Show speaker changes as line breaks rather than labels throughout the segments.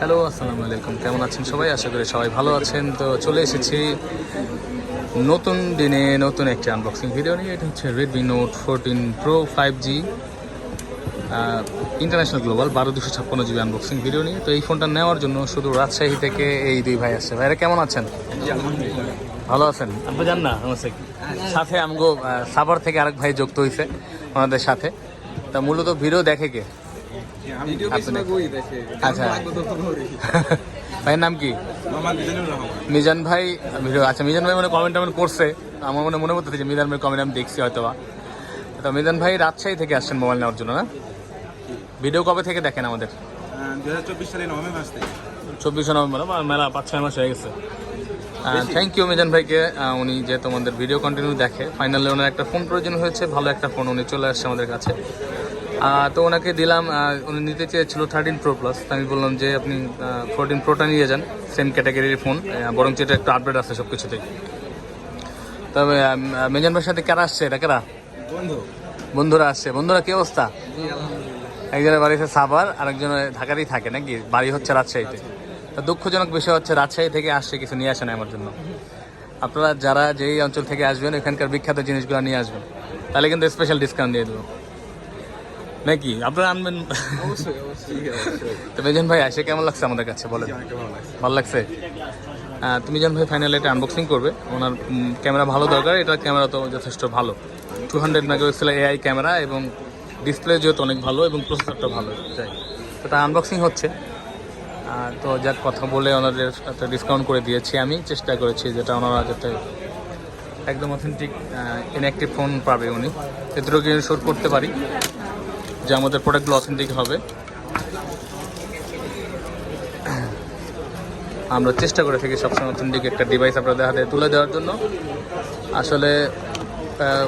Hello আসসালামু আলাইকুম। কেমন আছেন সবাই? আশা করি সবাই ভালো আছেন। তো চলে এসেছি নতুন দিনে নতুন একটি আনবক্সিং ভিডিও নিয়ে। এটা হচ্ছে Redmi note fourteen pro five G international global বারো দুশো ছাপ্পান্ন জিবি আনবক্সিং ভিডিও নিয়ে। তো এই ফোনটা নেওয়ার জন্য শুধু রাজশাহী থেকে এই দুই ভাই আসছে। ভাইরা কেমন আছেন? ভালো আছেন? আপনি জান না নমস্তে সাথে। আমগো সাভার থেকে আরেক ভাই যুক্ত হয়েছে আমাদের সাথে। তা মূলত ভিডিও দেখে কে? আচ্ছা। ভাইয়ের নাম কি? মিজান ভাই ভিডিও আচ্ছা মিজান ভাই মানে কমেন্ট টমেন্ট করছে আমার মনে মনে করতেছে যে মিজান ভাই কমেন্ট আমি দেখছি হয়তো বা তো মিজান ভাই রাজশাহী থেকে আসছেন মোবাইল নেওয়ার জন্য না? ভিডিও কবে থেকে দেখেন আমাদের?
চব্বিশ নভেম্বর
মেলা পাঁচ ছয় মাস হয়ে গেছে। থ্যাংক ইউ মিজান ভাইকে। উনি যে তোমাদের ভিডিও কন্টিনিউ দেখে। ফাইনালি ওনার একটা ফোন প্রয়োজন হয়েছে ভালো একটা ফোন উনি চলে আসছে আমাদের কাছে। তো ওনাকে দিলাম উনি নিতে চেয়েছিল থার্টিন প্রো প্লাস আমি বললাম যে আপনি ফোরটিন প্রোটা নিয়ে যান সেম ক্যাটাগরির ফোন বরং যেটা একটু আপডেট আছে সব কিছুতেই তবে মিজান ভাইয়ের সাথে কারা আসছে এটা কারা?
বন্ধু।
বন্ধুরা আসছে। বন্ধুরা কি অবস্থা? একজনের বাড়ি হচ্ছে সাভার আর একজনের ঢাকাতেই থাকে নাকি? বাড়ি হচ্ছে রাজশাহীতে। তো দুঃখজনক বিষয় হচ্ছে রাজশাহী থেকে আসছে কিছু নিয়ে আসেন আমার জন্য। আপনারা যারা যেই অঞ্চল থেকে আসবেন এখানকার বিখ্যাত জিনিসগুলো নিয়ে আসবেন। তাহলে কিন্তু স্পেশাল ডিসকাউন্ট দিয়ে দেবো। নাকি? আপনারা আনবেন?
অবশ্যই অবশ্যই অবশ্যই।
তো মেজন ভাই আসে কেমন লাগছে আমাদের কাছে? বলেন।
ভালো লাগছে।
তুমি যখন ভাই ফাইনালি এটা আনবক্সিং করবে। ওনার ক্যামেরা ভালো দরকার এটা ক্যামেরা তো যথেষ্ট ভালো। Two hundred megapixel AI camera এবং ডিসপ্লে যেহেতু অনেক ভালো এবং প্রসেসরটা ভালো যাই। তো এটা আনবক্সিং হচ্ছে। তো যাক কথা বলে ওনাদের একটা ডিসকাউন্ট করে দিয়েছি আমি। চেষ্টা করেছি যেটা ওনারা যাতে একদম অথেন্টিক ইনঅ্যাক্টিভ ফোন পাবে উনি। এদেরও কি শোট করতে পারি। যে আমাদের প্রোডাক্টগুলো অথেন্টিক হবে। আমরা চেষ্টা করে থাকি সবসময় অথেন্টিক একটা ডিভাইস আপনাদের হাতে তুলে দেওয়ার জন্য। আসলে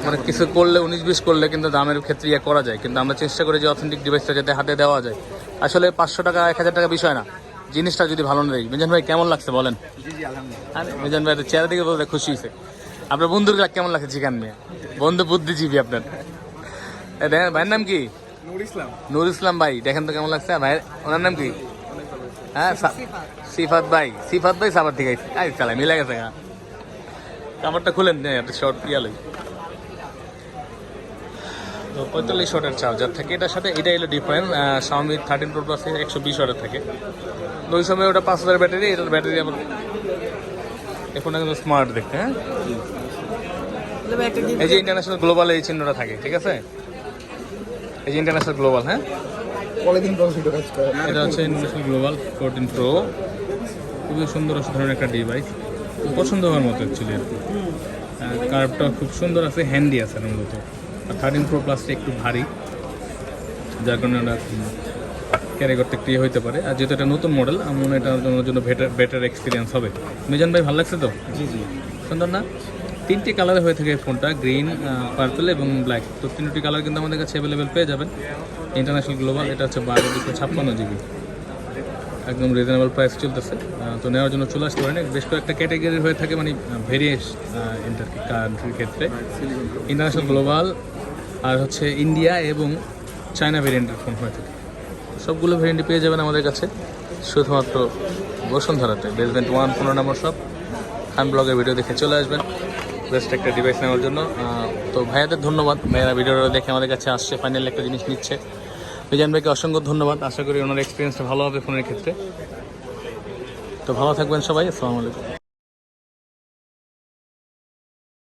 মানে কিছু করলে উনিশ বিশ করলে কিন্তু দামের ক্ষেত্রে ইয়ে করা যায়। কিন্তু আমরা চেষ্টা করি যে অথেন্টিক ডিভাইসটা যাতে হাতে দেওয়া যায়। আসলে পাঁচশো টাকা এক হাজার টাকা বিষয় না। জিনিসটা যদি ভালো না দেয় মিজান ভাই কেমন লাগছে বলেন? মিজান ভাই চেহারা দিকে বলতে খুশি হয়েছে। আপনার বন্ধুর কেমন লাগছে চিকেন মেয়ে বন্ধু বুদ্ধিজীবী আপনার। দেখেন ভাইয়ের নাম কি?
নূর ইসলাম।
নুর ইসলাম ভাই দেখেন তো কেমন লাগছে? ভাই ওনার নাম কি? হ্যাঁ সা- সিফাত ভাই। সিফাত ভাই সাবার থেকে আইছে। আই চালাই মিলে গেছে হ্যাঁ কাপড়টা খুলেন একটা শর্ট ইয়ালই তো পঁয়তাল্লিশ ওয়াটের চার্জার থাকে। এটার সাথে এটা এলো ডিফারেন্ট শাওমি থার্টিন প্রো প্লাসে একশো বিশ ওয়াটের থাকে। তো ওই সময় ওটা পাঁচ হাজার ব্যাটারি এটার ব্যাটারি আবার এখন কিন্তু স্মার্ট দেখতে হ্যাঁ? এই যে ইন্টারন্যাশনাল গ্লোবাল এই চিহ্নটা থাকে ঠিক আছে? এই যে ইন্টারন্যাশনাল গ্লোবাল হ্যাঁ? এটা হচ্ছে ইন্টারন্যাশনাল গ্লোবাল ফোরটিন প্রো খুবই সুন্দর অসাধারণ একটা ডিভাইস পছন্দ হওয়ার মতো অ্যাকচুয়ালি আর কি। কার্ভটা খুব সুন্দর আছে হ্যান্ডি আছে এর মূলত আর থার্টিন প্রো প্লাসটা একটু ভারী যার কারণে ওটা ক্যারি করতে একটু ইয়ে হইতে পারে। আর যেহেতু এটা নতুন মডেল আমার মনে হয় জন্য জন্য বেটার বেটার এক্সপিরিয়েন্স হবে। মিজান ভাই ভালো লাগছে তো?
জি জি।
সুন্দর না? তিনটি কালারে হয়ে থাকে ফোনটা, গ্রিন পার্পল এবং ব্ল্যাক। তো তিনটি কালার কিন্তু আমাদের কাছে অ্যাভেলেবেল পেয়ে যাবেন। ইন্টারন্যাশনাল গ্লোবাল, এটা হচ্ছে বারো দুশো ছাপ্পান্ন জিবি। একদম রিজনেবল প্রাইস চলতেছে। তো নেওয়ার জন্য চলে আসতে পারেন। বেশ কয়েকটা ক্যাটাগরি হয়ে থাকে মানে ভেরিয়েস কান্ট্রির ক্ষেত্রে। ইন্টারন্যাশনাল গ্লোবাল, আর হচ্ছে ইন্ডিয়া এবং চায়না ভেরিয়েন্টের ফোন হয়ে থাকে। সবগুলো ভেরিয়েন্টই পেয়ে যাবেন আমাদের কাছে। শুধুমাত্র বসুন্ধরাতে। বেসমেন্ট ওয়ান পনেরো নম্বর সব খান ব্লগের ভিডিও দেখে চলে আসবেন। বেস্ট একটা ডিভাইস নেওয়ার জন্য। তো ভাইয়াদের ধন্যবাদ। ভাইয়ারা ভিডিওটা দেখে আমাদের কাছে আসছে ফাইনাল একটা জিনিস নিচ্ছে। বিজান ভাইকে অসংখ্য ধন্যবাদ। আশা করি ওনার এক্সপিরিয়েন্সটা ভালো হবে ফোনের ক্ষেত্রে। তো ভালো থাকবেন সবাই। আসসালামু আলাইকুম।